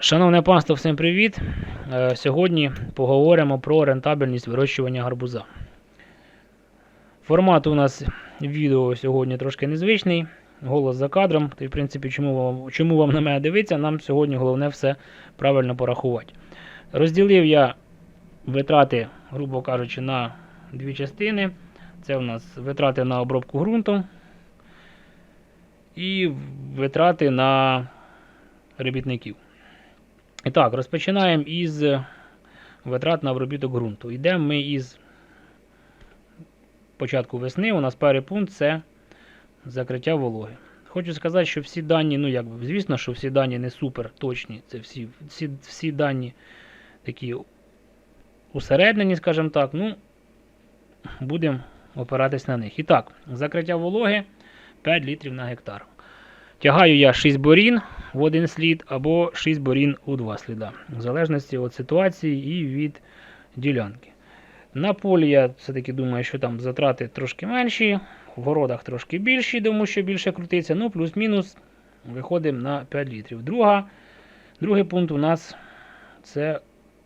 Шановне панство, всім привіт! Е, Сьогодні поговоримо про рентабельність вирощування гарбуза. Формат у нас відео сьогодні трошки незвичний. Голос за кадром. Та, в принципі, чому вам, чому вам на мене дивитися, нам сьогодні головне все правильно порахувати. Розділив я витрати, грубо кажучи, на дві частини. Це у нас витрати на обробку ґрунту і витрати на робітників. І так, розпочинаємо із витрат на обробіток ґрунту. Йдемо ми із початку весни. У нас перший пункт це закриття вологи. Хочу сказати, що всі дані, ну як звісно, що всі дані не супер точні. Це всі, всі, всі дані такі усереднені, скажімо так. Ну, будемо опиратись на них. І так, закриття вологи 5 літрів на гектар. Тягаю я 6 борін в один слід або 6 борін у два сліда, в залежності від ситуації і від ділянки. На полі я все-таки думаю, що там затрати трошки менші, в городах трошки більші, тому що більше крутиться. Ну, плюс-мінус виходимо на 5 літрів. Друга, другий пункт у нас це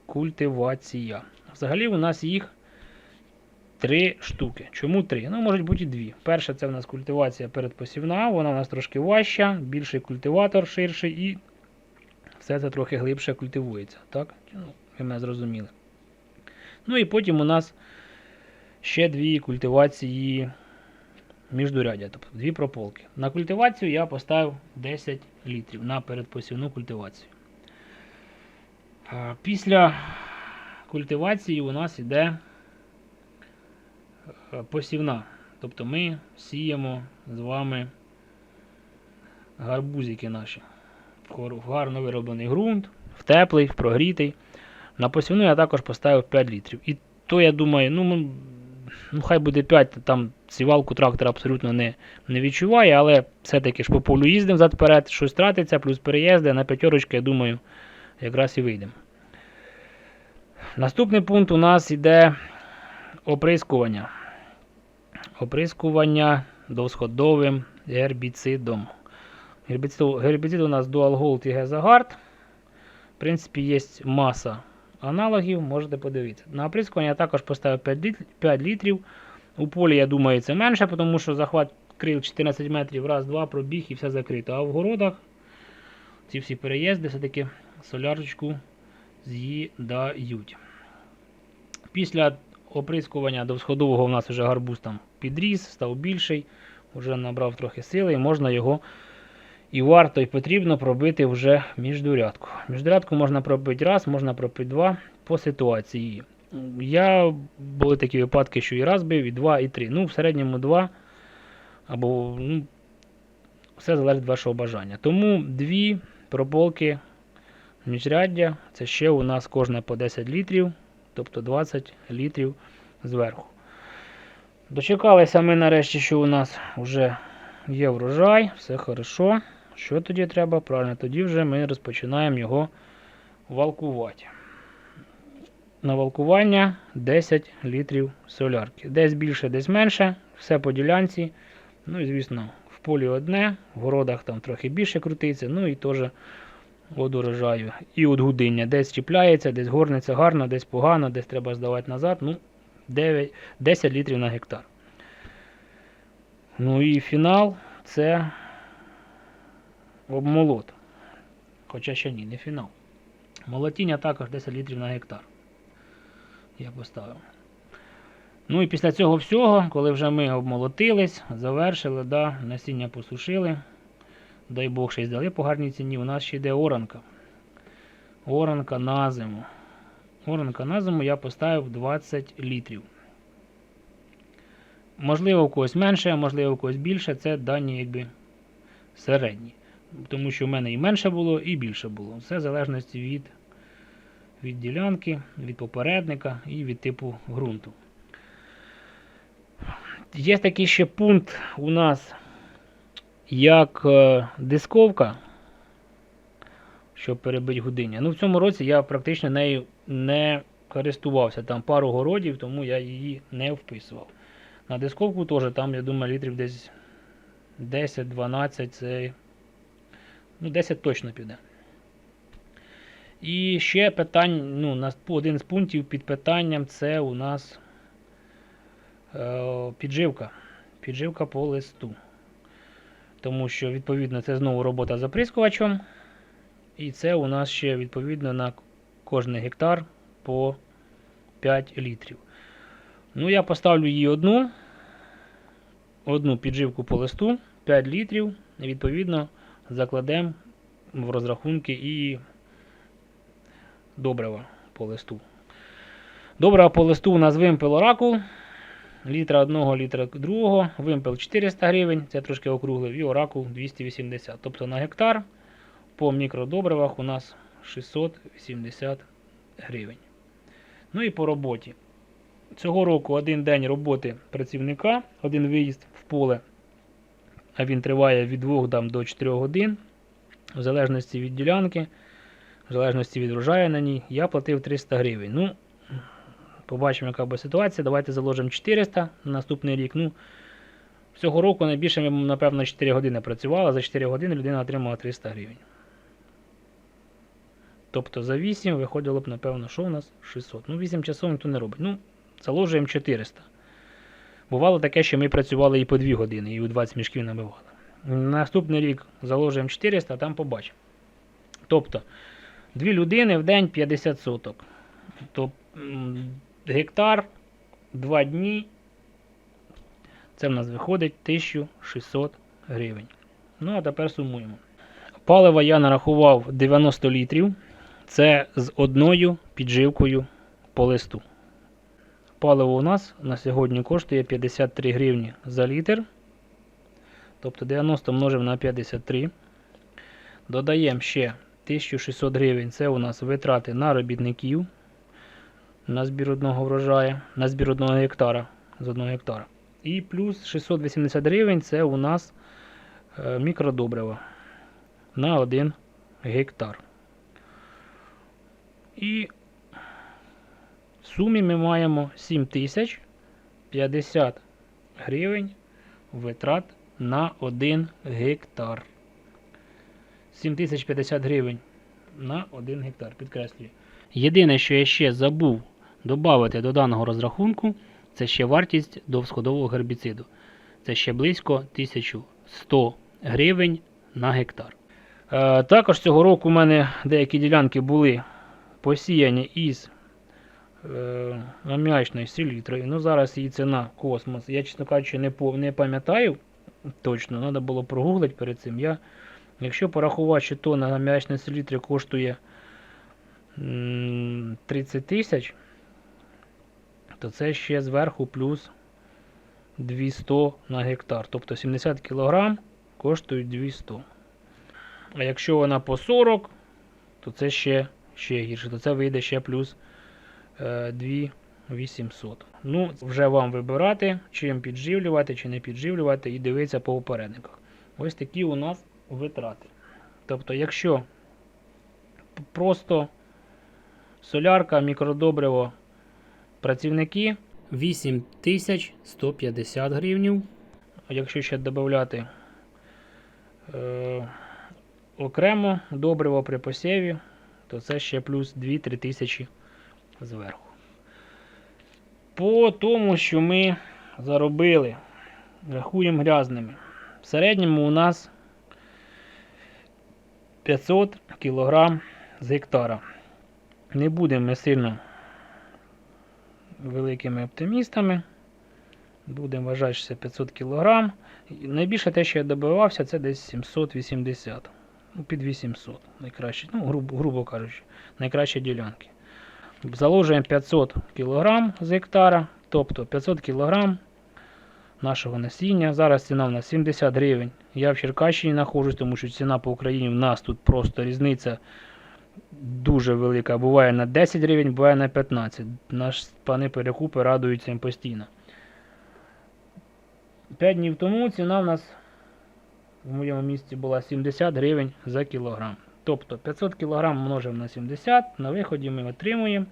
культивація. Взагалі у нас їх три штуки. Чому три? Ну, можуть бути і дві. Перша це у нас культивація передпосівна, вона у нас трошки важча, більший культиватор ширший і все це трохи глибше культивується. Так? Ну, ви мене зрозуміли. Ну і потім у нас ще дві культивації міждурядя, тобто дві прополки. На культивацію я поставив 10 літрів на передпосівну культивацію. Після культивації у нас йде е, посівна. Тобто ми сіємо з вами гарбузики наші. В гарно вироблений ґрунт, в теплий, в прогрітий. На посівну я також поставив 5 літрів. І то я думаю, ну, ну хай буде 5, там сівалку трактор абсолютно не, не відчуває, але все-таки ж по полю їздимо взад вперед, щось тратиться, плюс переїзди, на п'ятерочки, я думаю, якраз і вийдемо. Наступний пункт у нас йде оприскування. Оприскування довсходовим гербіцидом. Гербіцид, у нас Dual Gold і Gezagard. В принципі, є маса аналогів, можете подивитися. На оприскування я також поставив 5 5 літрів. У полі, я думаю, це менше, тому що захват крил 14 метрів, раз, два, пробіг і все закрито. А в городах ці всі переїзди все-таки солярочку з'їдають. Після оприскування до всходового у нас вже гарбуз там підріс, став більший, вже набрав трохи сили і можна його і варто і потрібно пробити вже міждурядку. Міждурядку можна пробити раз, можна пробити два по ситуації. Я були такі випадки, що і раз бив, і два, і три. Ну, в середньому два. Або ну, все залежить від вашого бажання. Тому дві прополки міжряддя, це ще у нас кожне по 10 літрів, тобто 20 літрів зверху. Дочекалися ми нарешті, що у нас вже є врожай, все хорошо. Що тоді треба? Правильно, тоді вже ми розпочинаємо його валкувати. На валкування 10 літрів солярки. Десь більше, десь менше, все по ділянці. Ну і звісно, в полі одне, в городах там трохи більше крутиться, ну і теж від урожаю. І від гудиння. Десь чіпляється, десь горниться гарно, десь погано, десь треба здавати назад. Ну, 9, 10 літрів на гектар. Ну і фінал це обмолот. Хоча ще ні, не фінал. Молотіння також 10 літрів на гектар. Я поставив. Ну і після цього всього, коли вже ми обмолотились, завершили, да, насіння посушили. Дай Бог ще й здали по гарній ціні. У нас ще йде оранка. Оранка на зиму. Оранка на зиму я поставив 20 літрів. Можливо, у когось менше, можливо, у когось більше. Це дані якби середні. Тому що в мене і менше було, і більше було. Все в залежності від, від ділянки, від попередника і від типу ґрунту. Є такий ще пункт у нас, як е, дисковка, щоб перебити гудиння. Ну, в цьому році я практично нею не користувався. Там пару городів, тому я її не вписував. На дисковку теж там, я думаю, літрів десь 10-12 це. Ну, 10 точно піде. І ще питань, ну, один з пунктів під питанням це у нас е, підживка. Підживка по листу. Тому що, відповідно, це знову робота з оприскувачем. І це у нас ще відповідно на кожний гектар по 5 літрів. Ну, я поставлю її одну. Одну підживку по листу 5 літрів. Відповідно закладемо в розрахунки і добрива по листу. Добрива по листу у нас вимпел оракул. Літра одного, літра другого. Вимпел 400 гривень, це трошки округлив, і оракул 280. Тобто на гектар по мікродобривах у нас 680 гривень. Ну і по роботі. Цього року один день роботи працівника, один виїзд в поле, а він триває від 2 там, до 4 годин, в залежності від ділянки, в залежності від врожаю на ній, я платив 300 гривень. Ну, побачимо, яка буде ситуація. Давайте заложимо 400 на наступний рік. Ну, цього року найбільше ми, напевно, 4 години працювали. За 4 години людина отримала 300 гривень. Тобто за 8 виходило б, напевно, що у нас 600. Ну, 8 часов ніхто не робить. Ну, заложуємо 400. Бувало таке, що ми працювали і по 2 години, і у 20 мішків набивали. Наступний рік заложуємо 400, а там побачимо. Тобто, дві людини в день 50 соток. Тобто, гектар, 2 дні. Це в нас виходить 1600 гривень. Ну, а тепер сумуємо. Палива я нарахував 90 літрів. Це з одною підживкою по листу. Паливо у нас на сьогодні коштує 53 гривні за літр. Тобто 90 множимо на 53. Додаємо ще 1600 гривень. Це у нас витрати на робітників на збір одного врожаю, на збір одного гектара з одного гектара. І плюс 680 гривень це у нас е, мікродобрива на 1 гектар. І в сумі ми маємо 7050 гривень витрат на 1 гектар. 7050 гривень на 1 гектар, підкреслюю. Єдине, що я ще забув додати до даного розрахунку, це ще вартість довсходового гербіциду. Це ще близько 1100 гривень на гектар. Е, також цього року у мене деякі ділянки були посіяні із е, аміачною селітрою. Ну, зараз її ціна космос. Я, чесно кажучи, не, не пам'ятаю точно, треба було прогуглити перед цим. Я, якщо порахувати, що тонна аміачної селітри коштує 30 тисяч, то це ще зверху плюс 200 на гектар. Тобто 70 кг коштують 200. А якщо вона по 40, то це ще, ще гірше. То це вийде ще плюс е, 2800. Ну, вже вам вибирати, чим підживлювати, чи не підживлювати, і дивитися по попередниках. Ось такі у нас витрати. Тобто, якщо просто солярка, мікродобриво, працівники 8150 гривнів. Якщо ще додати е, окремо добриво при посіві, то це ще плюс 2-3 тисячі зверху. По тому, що ми заробили, рахуємо грязними. В середньому у нас 500 кг з гектара. Не будемо ми сильно великими оптимістами. Будемо вважати, що це 500 кг. Найбільше те, що я добивався, це десь 780. Ну, під 800. Найкраще, ну, грубо, грубо кажучи, найкращі ділянки. Заложуємо 500 кг з гектара, тобто 500 кг нашого насіння. Зараз ціна в нас 70 гривень. Я в Черкащині знаходжусь, тому що ціна по Україні в нас тут просто різниця дуже велика. Буває на 10 гривень, буває на 15. Наші пани перекупи радують цим постійно. 5 днів тому ціна в нас в моєму місті була 70 гривень за кілограм. Тобто 500 кг множимо на 70, на виході ми отримуємо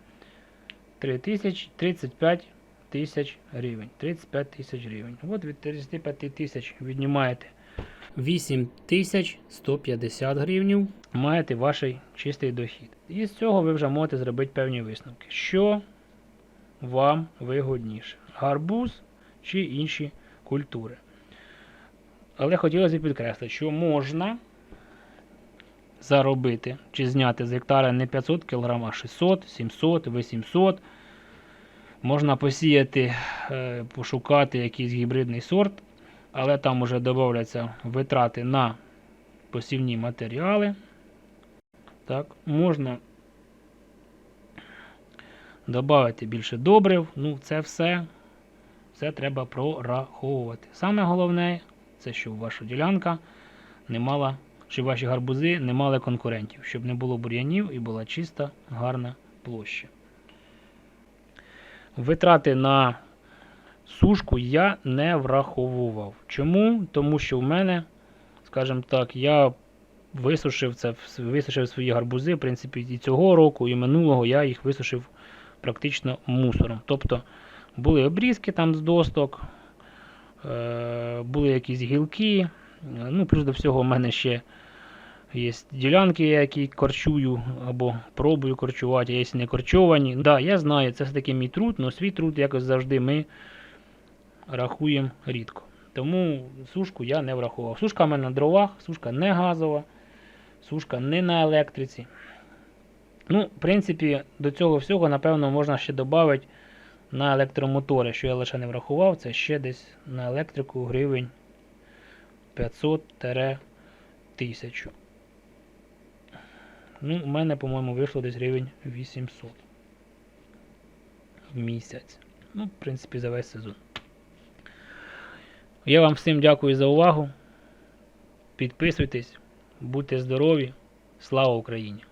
3000, 35 тисяч гривень. 35 тисяч гривень. От від 35 тисяч віднімаєте 8150 гривнів маєте ваш чистий дохід. І з цього ви вже можете зробити певні висновки. Що вам вигодніше? Гарбуз чи інші культури. Але хотілося б підкреслити, що можна заробити чи зняти з гектара не 500 кг, а 600, 700, 800. Можна посіяти, е, пошукати якийсь гібридний сорт, але там вже додаються витрати на посівні матеріали. Так, можна додати більше добрив. Ну, це все, все треба прораховувати. Саме головне, це щоб ваша ділянка не мала, щоб ваші гарбузи не мали конкурентів, щоб не було бур'янів і була чиста, гарна площа. Витрати на сушку я не враховував. Чому? Тому що в мене, скажімо так, я висушив це, висушив свої гарбузи, в принципі, і цього року, і минулого я їх висушив практично мусором. Тобто були обрізки там з досток, е, були якісь гілки. Ну, плюс до всього, в мене ще є ділянки, які корчую або пробую корчувати, є не корчовані. Да, я знаю, це все-таки мій труд, але свій труд якось завжди ми рахуємо рідко. Тому сушку я не врахував. Сушка в мене на дровах, сушка не газова, сушка не на електриці. Ну, в принципі, до цього всього, напевно, можна ще додати на електромотори, що я лише не врахував, це ще десь на електрику гривень 500-1000. Ну, у мене, по-моєму, вийшло десь гривень 800 в місяць. Ну, в принципі, за весь сезон. Я вам всім дякую за увагу. Підписуйтесь, будьте здорові. Слава Україні!